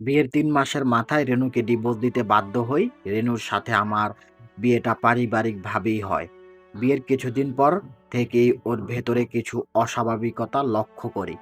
বিয়ের তিন মাসের মাথায় রেনুকে ডিভোর্স দিতে বাধ্য হই। রেনুর সাথে আমার বিয়েটা পারিবারিকভাবেই হয়। বিয়ের কিছুদিন পর থেকেই ওর ভেতরে কিছু অস্বাভাবিকতা লক্ষ্য করি।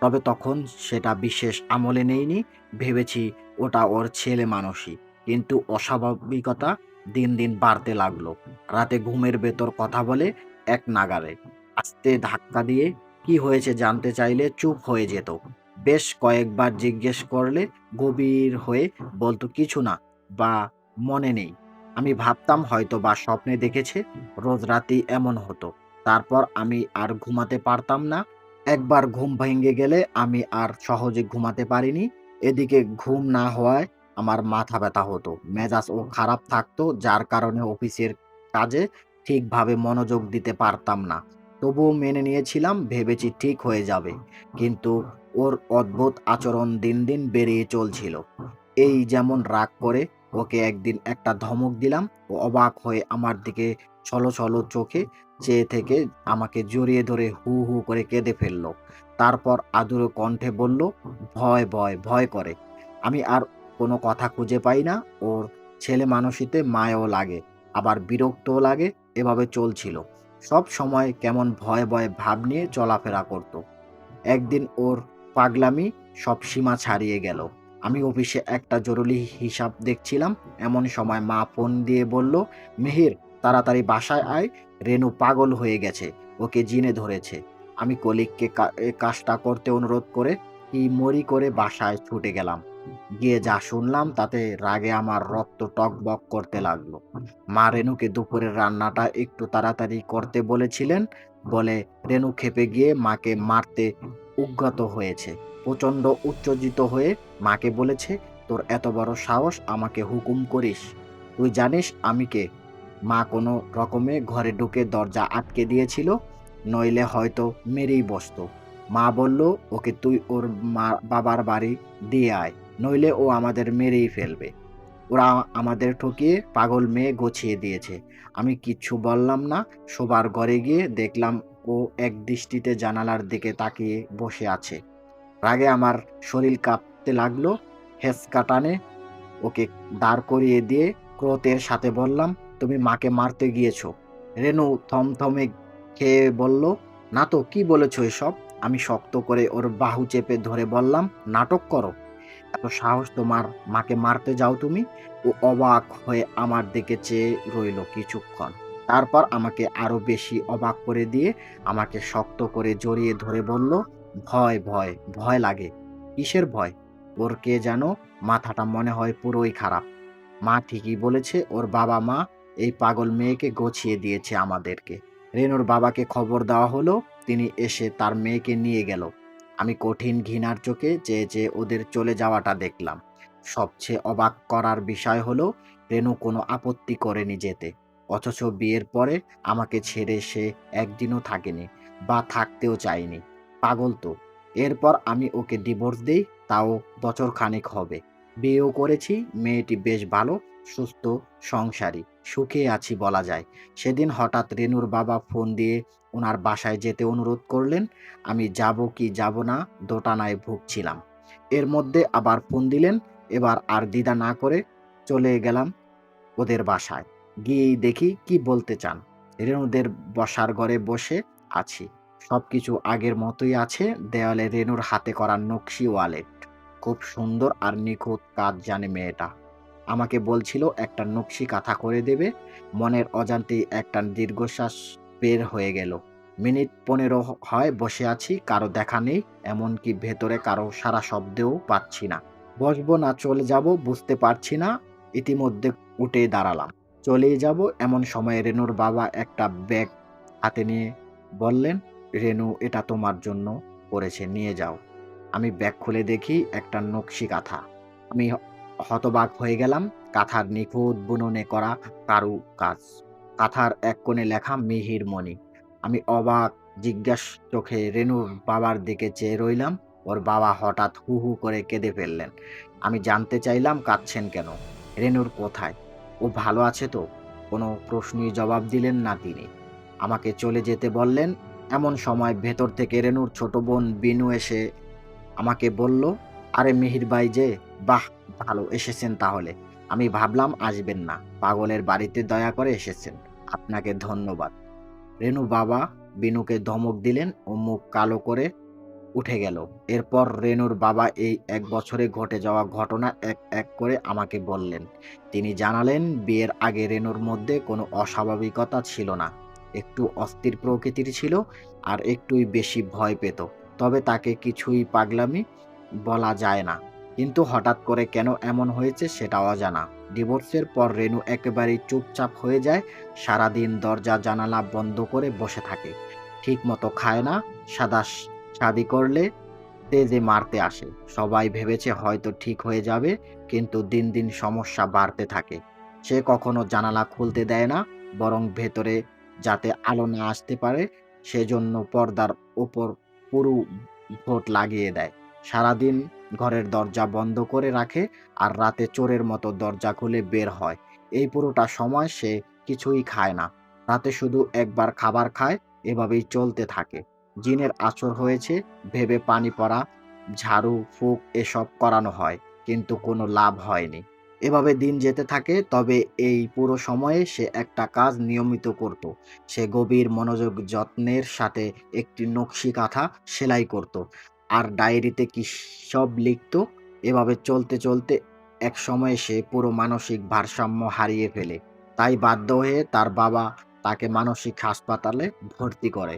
তবে তখন সেটা বিশেষ আমলে নেইনি। ভেবেছি ওটা ওর ছেলেমানুষি। কিন্তু অস্বাভাবিকতা দিন, দিন বাড়তে লাগল। রাতে ঘুমের ভেতর কথা বলে এক নাগাড়ে। আস্তে ধাক্কা দিয়ে কি হয়েছে জানতে চাইলে চুপ হয়ে যেত। বেশ কয়েকবার জিজ্ঞেস করলে গভীর হয়ে বলতো, কিছু না, বা মনে নেই। আমি ভাবতাম হয়তো বা স্বপ্নে দেখেছে। রোজ রাতেই এমন হতো। তারপর আমি আর ঘুমাতে পারতাম না। একবার ঘুম ভেঙে গেলে আমি আর সহজে ঘুমাতে পারিনি। এদিকে ঘুম না হওয়ায় আমার মাথা ব্যথা হতো। মেজাজও খারাপ থাকতো, যার কারণে অফিসের কাজে ঠিকভাবে মনোযোগ দিতে পারতাম না। তবুও মেনে নিয়েছিলাম, ভেবেছি ঠিক হয়ে যাবে। কিন্তু ওর অদ্ভুত আচরণ দিন, দিন বেড়েই চলছিল। এই যেমন রাগ করে ওকে একদিন একটা ধমক দিলাম। ও অবাক হয়ে আমার দিকে ছলো-ছলো চোখে চেয়ে থেকে আমাকে জড়িয়ে ধরে হু, হু করে কেঁদে ফেলল। তারপর আদুরে কণ্ঠে বলল, "ভয়, ভয়, ভয় করে।" আমি আর কোনো কথা খুঁজে পাই না। ওর ছেলেমানুষিতে মায়াও লাগে, আবার বিরক্তও লাগে। এভাবে চলছিল। সব সময় কেমন ভয় ভয়ে ভাব নিয়ে চলাফেরা করত। একদিন ওর পাগলামি সব সীমা ছাড়িয়ে গেল। আমি অফিসে একটা জরুরি হিসাব দেখছিলাম। এমন সময় মা ফোন দিয়ে বলল, "মিহির, তাড়াতাড়ি বাসায় আয়। রেনু পাগল হয়ে গেছে। ওকে জিনে ধরেছে।" আমি কলিগকে কা কাজটা করতে অনুরোধ করে কি মরি করে বাসায় ছুটে গেলাম। গিয়ে যা শুনলাম তাতে রাগে আমার রক্ত টগবগ করতে লাগল। মা রেনুকে দুপুরের রান্নাটা একটু তাড়াতাড়ি করতে বলেছিলেন বলে রেনু ক্ষেপে গিয়ে মাকে মারতে উদ্যত হয়েছে। প্রচণ্ড উত্তেজিত হয়ে মাকে বলেছে, "তোর এত বড় সাহস আমাকে হুকুম করিস? তুই জানিস আমি কে?" মা কোনো রকমে ঘরে ঢুকে দরজা আটকে দিয়েছিল, নইলে হয়তো মেরেই বসত। মা বলল, "ওকে তুই ওর মা বাবার বাড়ি দিয়ে আয়, নইলে ও আমাদের মেরেই ফেলবে। ওরা আমাদের ঠকিয়ে পাগল মেয়ে গছিয়ে দিয়েছে।" আমি কিচ্ছু বললাম না। শোবার ঘরে গিয়ে দেখলাম ও এক দৃষ্টিতে জানালার দিকে তাকিয়ে বসে আছে। রাগে আমার শরীর কাঁপতে লাগল। হেঁচকা টানে ওকে দাঁড় করিয়ে দিয়ে ক্রোতের সাথে বললাম, "তুমি মাকে মারতে গিয়েছ?" রেনু থমথমে খেয়ে বলল, "না তো, কি বলেছ এসব?" আমি শক্ত করে ওর বাহু চেপে ধরে বললাম, "নাটক করো? এত সাহস তোমার মাকে মারতে যাও তুমি?" ও অবাক হয়ে আমার দিকে চেয়ে রইল কিছুক্ষণ। তারপর আমাকে আরও বেশি অবাক করে দিয়ে আমাকে শক্ত করে জড়িয়ে ধরে বলল, "ভয়, ভয়, ভয় লাগে।" কিসের ভয়? ওর কে যেন মাথাটা মনে হয় পুরোই খারাপ। মা ঠিকই বলেছে ওর বাবা-মা এই পাগল মেয়েকে গছিয়ে দিয়েছে আমাদেরকে। রেনুর বাবাকে খবর দেওয়া হলো, তিনি এসে তার মেয়েকে নিয়ে গেল। আমি কঠিন ঘৃণার চোখে চেয়ে চেয়ে ওদের চলে যাওয়াটা দেখলাম। সবচেয়ে অবাক করার বিষয় হলো রেনু কোনো আপত্তি করেনি যেতে। অথচ বিয়ের পরে আমাকে ছেড়ে সে একদিনও থাকেনি বা থাকতেও চায়নি। পাগল তো। এরপর আমি ওকে ডিভোর্স দেই, তাও বছরখানেক হবে। বিয়েও করেছি, মেয়েটি বেশ ভালো, সুস্থ, সংসারী, সুখে আছি বলা যায়। সেদিন হঠাৎ রেনুর বাবা ফোন দিয়ে ওনার বাসায় যেতে অনুরোধ করলেন। আমি যাব কি যাব না দোটানায় ভুগছিলাম। এর মধ্যে আবার ফোন দিলেন। এবার আর দ্বিধা না করে চলে গেলাম ওদের বাসায়। গিয়েই দেখি কি বলতে চান। রেনুদের বসার ঘরে বসে আছি। সবকিছু আগের মতোই আছে। দেয়ালে রেনুর হাতে করা নকশি ওয়ালেট। খুব সুন্দর আর নিখুঁত কাজ জানে মেয়েটা। আমাকে বলছিল একটা নকশি কাঁথা করে দেবে। মনের অজান্তেই একটা দীর্ঘশ্বাস বের হয়ে গেল। মিনিট ১৫ হয় বসে আছি, কারও দেখা নেই। এমনকি ভেতরে কারও সারা শব্দেও পাচ্ছি না। বসবো না চলে যাব বুঝতে পারছি না। ইতিমধ্যে উঠে দাঁড়ালাম। চলেই যাব এমন সময় রেনুর বাবা একটা ব্যাগ হাতে নিয়ে বললেন, "রেনু এটা তোমার জন্য করেছে, নিয়ে যাও।" আমি ব্যাগ খুলে দেখি একটা নকশি কাঁথা। আমি হতবাক হয়ে গেলাম। কাঁথার নিখুঁত বুননে করা কারু কাজ কাঁথার এক কোণে লেখা মিহির মণি। আমি অবাক জিজ্ঞাস চোখে রেনুর বাবার দিকে চেয়ে রইলাম। ওর বাবা হঠাৎ হু, হু করে কেঁদে ফেললেন। আমি জানতে চাইলাম কাঁদছেন কেন? রেনুর কোথায়? ও ভালো আছে তো? কোনো প্রশ্নই জবাব দিলেন না তিনি। আমাকে চলে যেতে বললেন। এমন সময় ভেতর থেকে রেনুর ছোট বোন বিনু এসে আমাকে বলল, "আরে মিহির ভাই যে, বাহ ভালো এসেছেন তাহলে আমি ভাবলাম আসবেন না পাগলের বাড়িতে দয়া করে এসেছেন আপনাকে ধন্যবাদ রেনু বাবা বিনুকে ধমক দিলেন ও মুখ কালো করে উঠে গেল। এরপর রেনুর বাবা এই এক বছরে ঘটে যাওয়া ঘটনা এক এক করে আমাকে বললেন। তিনি জানালেন, বিয়ের আগে রেনুর মধ্যে কোনো অস্বাভাবিকতা ছিল না। একটু অস্থির প্রকৃতির ছিল আর একটুই বেশি ভয় পেত। তবে তাকে কিছুই পাগলামি বলা যায় না। কিন্তু হঠাৎ করে কেন এমন হয়েছে সেটা অজানা। ডিভোর্সের পর রেনু একেবারেই চুপচাপ হয়ে যায়, সারাদিন দরজা জানালা বন্ধ করে বসে থাকে। ঠিক মতো খায় না, সাদা শাদি করলে তেজে মারতে আসে। সবাই ভেবেছে হয়তো ঠিক হয়ে যাবে, কিন্তু দিন দিন সমস্যা বাড়তে থাকে। সে কখনো জানালা খুলতে দেয় না, বরং ভেতরে যাতে আলো না আসতে পারে, সেজন্য পর্দার ওপর পুরু ভোট লাগিয়ে দেয়। সারাদিন ঘরের দরজা বন্ধ করে রাখে আর রাতে চোরের মতো দরজা খুলে বের হয়। এই পুরোটা সময় সে কিছুই খায় না। রাতে শুধু একবার খাবার খায়, এভাবেই চলতে থাকে। জিনের আচর হয়েছে, ভেবে পানি পড়া, ঝাড়ু, ফুক এসব করানো হয়, কিন্তু কোনো লাভ হয়নি। এভাবে দিন যেতে থাকে, তবে এই পুরো সময়ে সে একটা কাজ নিয়মিত করত। সে গভীর মনোযোগ যত্নের সাথে একটি নকশি কাঁথা সেলাই করত, আর ডায়েরিতে কি সব লিখত, এভাবে চলতে চলতে এক সময়ে সে পুরো মানসিক ভারসাম্য হারিয়ে ফেলে। তাই বাধ্য হয়ে তার বাবা তাকে মানসিক হাসপাতালে ভর্তি করে।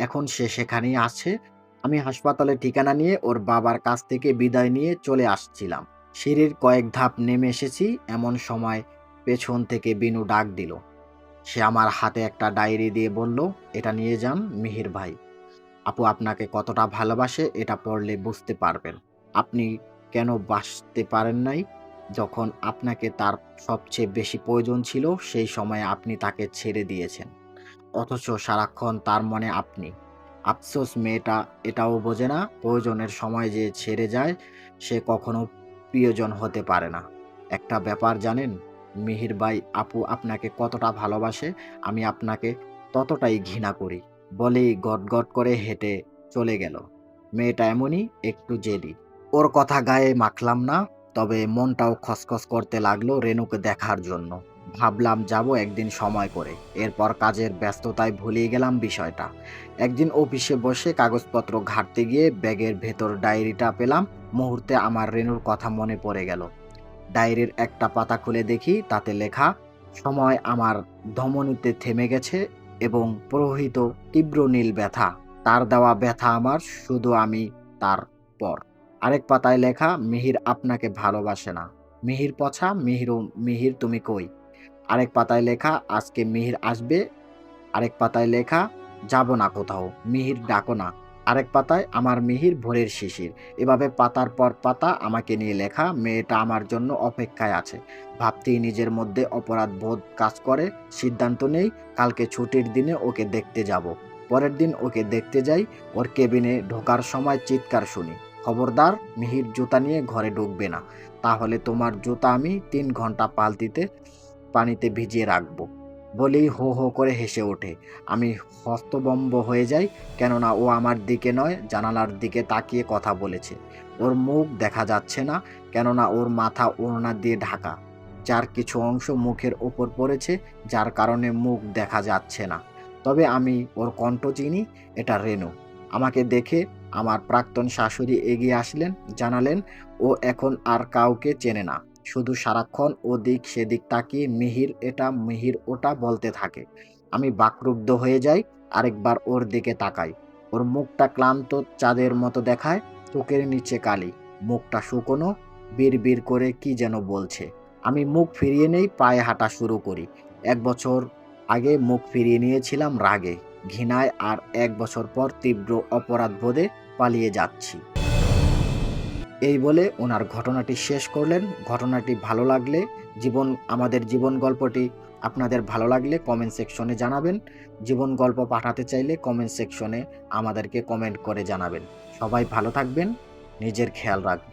এখন সে সেখানেই আছে। আমি হাসপাতালে ঠিকানা নিয়ে ওর বাবার কাছ থেকে বিদায় নিয়ে চলে আসছিলাম। সিঁড়ির কয়েক ধাপ নেমে এসেছি, এমন সময় পেছন থেকে বিনু ডাক দিল। সে আমার হাতে একটা ডায়েরি দিয়ে বলল, এটা নিয়ে যান মিহির ভাই। আপু আপনাকে কতটা ভালোবাসে এটা পড়লে বুঝতে পারবেন। আপনি কেন বাঁচতে পারেন নাই? যখন আপনাকে তার সবচেয়ে বেশি প্রয়োজন ছিল, সেই সময়ে আপনি তাকে ছেড়ে দিয়েছেন। অথচ সারাক্ষণ তার মনে আপনি। আফসোস, মেয়েটা এটাও বোঝে না, প্রয়োজনের সময় যে ছেড়ে যায়, সে কখনো প্রিয়জন হতে পারে না। একটা ব্যাপার জানেন, মিহির ভাই, আপু আপনাকে কতটা ভালোবাসে, আমি আপনাকে ততটাই ঘৃণা করি। বলেই গট গট করে হেঁটে চলে গেল। মেয়েটা এমনই, একটু জেদি। ওর কথা গায়ে মাখলাম না, তবে মনটাও খসখস করতে লাগল রেনুকে দেখার জন্য। ভাবলাম যাব একদিন সময় করে। এরপর কাজের ব্যস্ততায় ভুলিয়ে গেলাম বিষয়টা। একদিন অফিসে বসে কাগজপত্র ঘাটতে গিয়ে ব্যাগের ভেতর ডায়েরিটা পেলাম। মুহূর্তে আমার রেনুর কথা মনে পড়ে গেল। ডায়েরির একটা পাতা খুলে দেখি, তাতে লেখা, সময় আমার ধমনীতে থেমে গেছে এবং প্রহিত তীব্র নীল ব্যথা। তার দেওয়া ব্যথা আমার, শুধু আমি তার পর। আরেক পাতায় লেখা, মিহির আপনাকে ভালোবাসে না। মিহির পছা, মিহির মিহির তুমি কই? আরেক পাতায় লেখা, আজকে মিহির আসবে। আরেক পাতায় লেখা, যাব না কোথাও, মিহির ডাকো না। আরেক পাতায়, আমার মিহির ভোরের শিশির। এভাবে পাতার পর পাতা আমাকে নিয়ে লেখা, মেয়েটা আমার জন্য অপেক্ষায় আছে। ভাবতেই নিজের মধ্যে অপরাধ বোধ কাজ করে, সিদ্ধান্ত নেই, কালকে ছুটির দিনে ওকে দেখতে যাব। পরের দিন ওকে দেখতে যাই, ওর কেবিনে ঢোকার সময় চিৎকার শুনি। খবরদার, মিহির জুতা নিয়ে ঘরে ঢুকবে না। তাহলে তোমার জুতা আমি তিন ঘণ্টা পাল্টিতে পানিতে ভিজিয়ে রাখব। বলেই হো হো করে হেসে ওঠে। আমি হস্তবম্ব হয়ে যাই, কেননা ও আমার দিকে নয়, জানালার দিকে তাকিয়ে কথা বলেছে। ওর মুখ দেখা যাচ্ছে না, কেননা ওর মাথা ওড়না দিয়ে ঢাকা। যার কিছু অংশ মুখের ওপর পড়েছে, যার কারণে মুখ দেখা যাচ্ছে না। তবে আমি ওর কণ্ঠ চিনি, এটা রেনু। আমাকে দেখে আমার প্রাক্তন শাশুড়ি এগিয়ে আসলেন, জানালেন, ও এখন আর কাউকে চেনে না। শুধু সারাক্ষণ ওদিক সেদিক তাকিয়ে মিহির এটা মিহির ওটা বলতে থাকে। আমি বাকরুব্ধ হয়ে যাই, আরেকবার ওর দিকে তাকাই। ওর মুখটা ক্লান্ত চাঁদের মতো দেখায়, চোখের নিচে কালি। মুখটা শুকনো বিড় করে কি যেন বলছে। আমি মুখ ফিরিয়ে নেই, পায়ে হাঁটা শুরু করি। এক বছর আগে মুখ ফিরিয়ে নিয়েছিলাম রাগে। ঘৃণায় আর এক বছর পর তীব্র অপরাধ বোধে পালিয়ে যাচ্ছি। এই বলে ওনার ঘটনাটি শেষ করলেন। ঘটনাটি ভালো লাগলে, জীবন, আমাদের জীবন গল্পটি আপনাদের ভালো লাগলে কমেন্ট সেকশনে জানাবেন। জীবন গল্প পাঠাতে চাইলে কমেন্ট সেকশনে আমাদেরকে কমেন্ট করে জানাবেন। সবাই ভালো থাকবেন, নিজের খেয়াল রাখবেন।